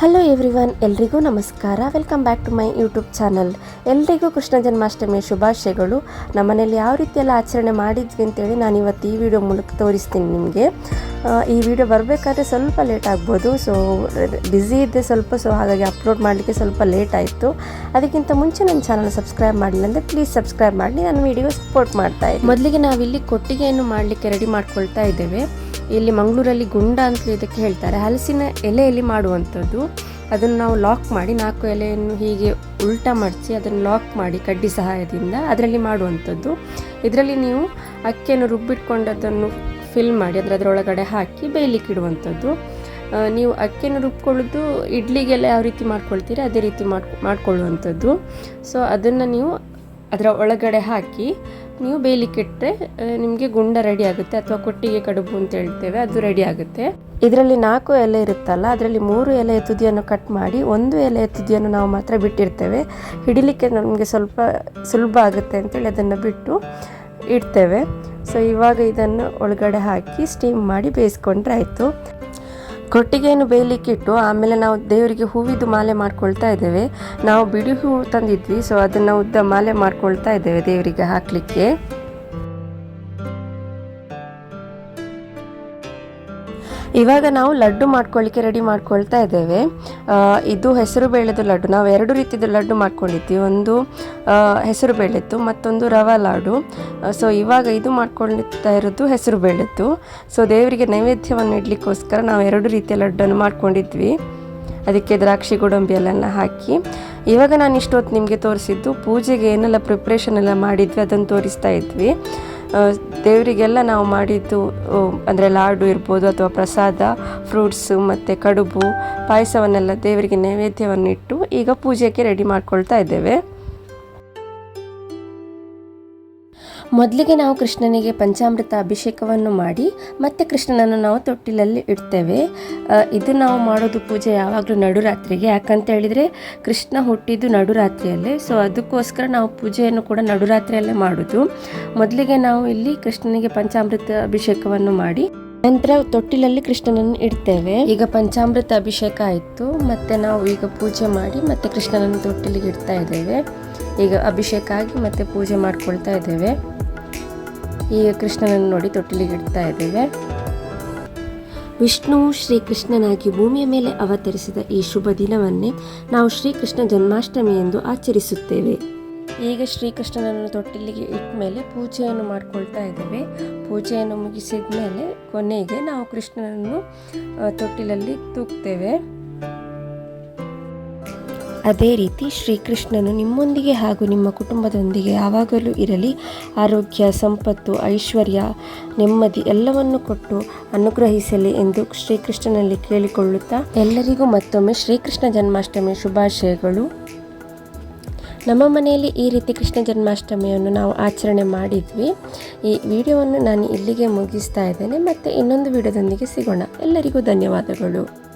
Hello everyone ಎಲ್ರಿಗೂ ನಮಸ್ಕಾರ. Welcome back to my YouTube channel ಎಲ್ರಿಗೂ ಕೃಷ್ಣ ಜನ್ಮಾಷ್ಟಮಿಯ ಶುಭಾಶಯಗಳು. ನಮ್ಮನೇಲಿ ಯಾವ ರೀತಿಯೆಲ್ಲ ಆಚರಣೆ ಮಾಡಿದ್ವಿ ಅಂತೇಳಿ ನಾನು ಇವತ್ತು ಈ ವಿಡಿಯೋ ಮೂಲಕ ತೋರಿಸ್ತೀನಿ ನಿಮಗೆ. ಈ ವಿಡಿಯೋ ಬರಬೇಕಾದ್ರೆ ಸ್ವಲ್ಪ ಲೇಟ್ ಆಗ್ಬೋದು. ಸೊ ಬ್ಯುಸಿ ಇದ್ದೆ ಸ್ವಲ್ಪ ಸೊ ಹಾಗಾಗಿ ಅಪ್ಲೋಡ್ ಮಾಡಲಿಕ್ಕೆ ಸ್ವಲ್ಪ ಲೇಟ್ ಆಯಿತು. ಅದಕ್ಕಿಂತ ಮುಂಚೆ ನನ್ನ ಚಾನಲ್ ಸಬ್ಸ್ಕ್ರೈಬ್ ಮಾಡಿಲ್ಲ ಅಂದರೆ ಪ್ಲೀಸ್ ಸಬ್ಸ್ಕ್ರೈಬ್ ಮಾಡಿ ನನ್ನ ವಿಡಿಯೋ ಸಪೋರ್ಟ್ ಮಾಡ್ತಾ ಇದ್ದೀನಿ. ಮೊದಲಿಗೆ ನಾವಿಲ್ಲಿ ಕೊಟ್ಟಿಗೆಯನ್ನು ಮಾಡಲಿಕ್ಕೆ ರೆಡಿ ಮಾಡ್ಕೊಳ್ತಾ ಇದ್ದೇವೆ. ಇಲ್ಲಿ ಮಂಗಳೂರಲ್ಲಿ ಗುಂಡ ಅಂತ ಇದಕ್ಕೆ ಹೇಳ್ತಾರೆ. ಹಲಸಿನ ಎಲೆಯಲ್ಲಿ ಮಾಡುವಂಥದ್ದು. ಅದನ್ನು ನಾವು ಲಾಕ್ ಮಾಡಿ ನಾಲ್ಕು ಎಲೆಯನ್ನು ಹೀಗೆ ಉಲ್ಟಾ ಮಡಚಿ ಅದನ್ನು ಲಾಕ್ ಮಾಡಿ ಕಡ್ಡಿ ಸಹಾಯದಿಂದ ಅದರಲ್ಲಿ ಮಾಡುವಂಥದ್ದು. ಇದರಲ್ಲಿ ನೀವು ಅಕ್ಕಿಯನ್ನು ರುಬ್ಬಿಟ್ಕೊಂಡದನ್ನು ಫಿಲ್ ಮಾಡಿ ಅಂದರೆ ಅದರೊಳಗಡೆ ಹಾಕಿ ಬೇಯಲಿಕ್ಕೆ ಇಡುವಂಥದ್ದು. ನೀವು ಅಕ್ಕಿಯನ್ನು ರುಬ್ಕೊಳ್ಳೋದು ಇಡ್ಲಿಗೆಲ್ಲ ಯಾವ ರೀತಿ ಮಾಡ್ಕೊಳ್ತೀರಿ ಅದೇ ರೀತಿ ಮಾಡ್ಕೊ ಮಾಡ್ಕೊಳ್ಳುವಂಥದ್ದು. ಸೊ ಅದನ್ನು ನೀವು ಅದರ ಒಳಗಡೆ ಹಾಕಿ ನೀವು ಬೇಯಲಿಕ್ಕಿಟ್ರೆ ನಿಮಗೆ ಗುಂಡ ರೆಡಿ ಆಗುತ್ತೆ ಅಥವಾ ಕೊಟ್ಟಿಗೆ ಕಡುಬು ಅಂತ ಹೇಳ್ತೇವೆ, ಅದು ರೆಡಿ ಆಗುತ್ತೆ. ಇದರಲ್ಲಿ ನಾಲ್ಕು ಎಲೆ ಇರುತ್ತಲ್ಲ, ಅದರಲ್ಲಿ ಮೂರು ಎಲೆಯ ತುದಿಯನ್ನು ಕಟ್ ಮಾಡಿ, ಒಂದು ಎಲೆಯ ತುದಿಯನ್ನು ನಾವು ಮಾತ್ರ ಬಿಟ್ಟಿರ್ತೇವೆ. ಹಿಡಿಲಿಕ್ಕೆ ನಮಗೆ ಸ್ವಲ್ಪ ಸುಲಭ ಆಗುತ್ತೆ ಅಂತೇಳಿ ಅದನ್ನು ಬಿಟ್ಟು ಇಡ್ತೇವೆ. ಸೊ ಇವಾಗ ಇದನ್ನು ಒಳಗಡೆ ಹಾಕಿ ಸ್ಟೀಮ್ ಮಾಡಿ ಬೇಯಿಸ್ಕೊಂಡ್ರೆ ಆಯಿತು. ಕೊಟ್ಟಿಗೆಯನ್ನು ಬೇಯಲಿಕ್ಕಿಟ್ಟು ಆಮೇಲೆ ನಾವು ದೇವರಿಗೆ ಹೂವಿದ್ದು ಮಾಲೆ ಮಾಡ್ಕೊಳ್ತಾ ಇದ್ದೇವೆ. ನಾವು ಬಿಡಿ ಹೂವು ತಂದಿದ್ವಿ ಸೊ ಅದನ್ನು ಉದ್ದ ಮಾಲೆ ಮಾಡ್ಕೊಳ್ತಾ ಇದ್ದೇವೆ ದೇವರಿಗೆ ಹಾಕಲಿಕ್ಕೆ. ಇವಾಗ ನಾವು ಲಡ್ಡು ಮಾಡ್ಕೊಳ್ಳಿಕ್ಕೆ ರೆಡಿ ಮಾಡ್ಕೊಳ್ತಾ ಇದ್ದೇವೆ. ಇದು ಹೆಸರು ಬೇಳೆದು ಲಡ್ಡು. ನಾವು ಎರಡು ರೀತಿಯ ಲಡ್ಡು ಮಾಡ್ಕೊಂಡಿದ್ವಿ ಒಂದು ಹೆಸರು ಬೇಳೆದ್ದು, ಮತ್ತೊಂದು ರವೆ ಲಾಡು. ಸೊ ಇವಾಗ ಇದು ಮಾಡ್ಕೊಳ್ತಾ ಇರೋದು ಹೆಸರು ಬೇಳೆದ್ದು. ಸೊ ದೇವರಿಗೆ ನೈವೇದ್ಯವನ್ನು ಇಡ್ಲಿಕ್ಕೋಸ್ಕರ ನಾವು ಎರಡು ರೀತಿಯ ಲಡ್ಡನ್ನು ಮಾಡ್ಕೊಂಡಿದ್ವಿ. ಅದಕ್ಕೆ ದ್ರಾಕ್ಷಿ, ಗೋಡಂಬಿ ಎಲ್ಲ ಹಾಕಿ. ಇವಾಗ ನಾನು ಇಷ್ಟೊತ್ತು ನಿಮಗೆ ತೋರಿಸಿದ್ದು ಪೂಜೆಗೆ ಏನೆಲ್ಲ ಪ್ರಿಪ್ರೇಷನ್ ಎಲ್ಲ ಮಾಡಿದ್ವಿ, ಅದನ್ನು ತೋರಿಸ್ತಾ ಇದ್ವಿ. ದೇವರಿಗೆಲ್ಲ ನಾವು ಮಾಡಿದ್ದು ಅಂದರೆ ಲಾಡು ಇರ್ಬೋದು ಅಥವಾ ಪ್ರಸಾದ ಫ್ರೂಟ್ಸು ಮತ್ತು ಕಡುಬು, ಪಾಯಸವನ್ನೆಲ್ಲ ದೇವರಿಗೆ ನೈವೇದ್ಯವನ್ನು ಇಟ್ಟು ಈಗ ಪೂಜೆಗೆ ರೆಡಿ ಮಾಡ್ಕೊಳ್ತಾ ಇದ್ದೇವೆ. ಮೊದಲಿಗೆ ನಾವು ಕೃಷ್ಣನಿಗೆ ಪಂಚಾಮೃತ ಅಭಿಷೇಕವನ್ನು ಮಾಡಿ, ಮತ್ತೆ ಕೃಷ್ಣನನ್ನು ನಾವು ತೊಟ್ಟಿಲಲ್ಲಿ ಇಡ್ತೇವೆ. ಇದು ನಾವು ಮಾಡೋದು ಪೂಜೆ ಯಾವಾಗಲೂ ನಡುರಾತ್ರಿಗೆ. ಯಾಕಂತ ಹೇಳಿದರೆ, ಕೃಷ್ಣ ಹುಟ್ಟಿದ್ದು ನಡುರಾತ್ರಿಯಲ್ಲೇ. ಸೊ ಅದಕ್ಕೋಸ್ಕರ ನಾವು ಪೂಜೆಯನ್ನು ಕೂಡ ನಡುರಾತ್ರಿಯಲ್ಲೇ ಮಾಡೋದು. ಮೊದಲಿಗೆ ನಾವು ಇಲ್ಲಿ ಕೃಷ್ಣನಿಗೆ ಪಂಚಾಮೃತ ಅಭಿಷೇಕವನ್ನು ಮಾಡಿ, ನಂತರ ತೊಟ್ಟಿಲಲ್ಲಿ ಕೃಷ್ಣನನ್ನು ಇಡ್ತೇವೆ. ಈಗ ಪಂಚಾಮೃತ ಅಭಿಷೇಕ ಆಯಿತು. ಮತ್ತೆ ನಾವು ಈಗ ಪೂಜೆ ಮಾಡಿ, ಮತ್ತೆ ಕೃಷ್ಣನನ್ನು ತೊಟ್ಟಿಲಿಗೆ ಇಡ್ತಾ ಇದ್ದೇವೆ. ಈಗ ಅಭಿಷೇಕ ಆಗಿ ಮತ್ತೆ ಪೂಜೆ ಮಾಡ್ಕೊಳ್ತಾ ಇದ್ದೇವೆ. ಈಗ ಕೃಷ್ಣನನ್ನು ನೋಡಿ ತೊಟ್ಟಿಲಿಗೆ ಇಡ್ತಾ ಇದ್ದೇವೆ. ವಿಷ್ಣು ಶ್ರೀಕೃಷ್ಣನಾಗಿ ಭೂಮಿಯ ಮೇಲೆ ಅವತರಿಸಿದ ಈ ಶುಭ ದಿನವನ್ನೇ ನಾವು ಶ್ರೀಕೃಷ್ಣ ಜನ್ಮಾಷ್ಟಮಿ ಎಂದು ಆಚರಿಸುತ್ತೇವೆ. ಈಗ ಶ್ರೀಕೃಷ್ಣನನ್ನು ತೊಟ್ಟಿಲಿಗೆ ಇಟ್ಟ ಮೇಲೆ ಪೂಜೆಯನ್ನು ಮಾಡ್ಕೊಳ್ತಾ ಇದ್ದೇವೆ. ಪೂಜೆಯನ್ನು ಮುಗಿಸಿದ ಮೇಲೆ ಕೊನೆಗೆ ನಾವು ಕೃಷ್ಣನನ್ನು ತೊಟ್ಟಿಲಲ್ಲಿ ತೂಗ್ತೇವೆ. ಅದೇ ರೀತಿ ಶ್ರೀಕೃಷ್ಣನು ನಿಮ್ಮೊಂದಿಗೆ ಹಾಗೂ ನಿಮ್ಮ ಕುಟುಂಬದೊಂದಿಗೆ ಯಾವಾಗಲೂ ಇರಲಿ. ಆರೋಗ್ಯ, ಸಂಪತ್ತು, ಐಶ್ವರ್ಯ, ನೆಮ್ಮದಿ ಎಲ್ಲವನ್ನು ಕೊಟ್ಟು ಅನುಗ್ರಹಿಸಲಿ ಎಂದು ಶ್ರೀಕೃಷ್ಣನಲ್ಲಿ ಕೇಳಿಕೊಳ್ಳುತ್ತಾ ಎಲ್ಲರಿಗೂ ಮತ್ತೊಮ್ಮೆ ಶ್ರೀಕೃಷ್ಣ ಜನ್ಮಾಷ್ಟಮಿ ಶುಭಾಶಯಗಳು. ನಮ್ಮ ಮನೆಯಲ್ಲಿ ಈ ರೀತಿ ಕೃಷ್ಣ ಜನ್ಮಾಷ್ಟಮಿಯನ್ನು ನಾವು ಆಚರಣೆ ಮಾಡಿದ್ವಿ. ಈ ವಿಡಿಯೋವನ್ನು ನಾನು ಇಲ್ಲಿಗೆ ಮುಗಿಸ್ತಾ ಇದ್ದೇನೆ. ಮತ್ತು ಇನ್ನೊಂದು ವಿಡಿಯೋದೊಂದಿಗೆ ಸಿಗೋಣ. ಎಲ್ಲರಿಗೂ ಧನ್ಯವಾದಗಳು.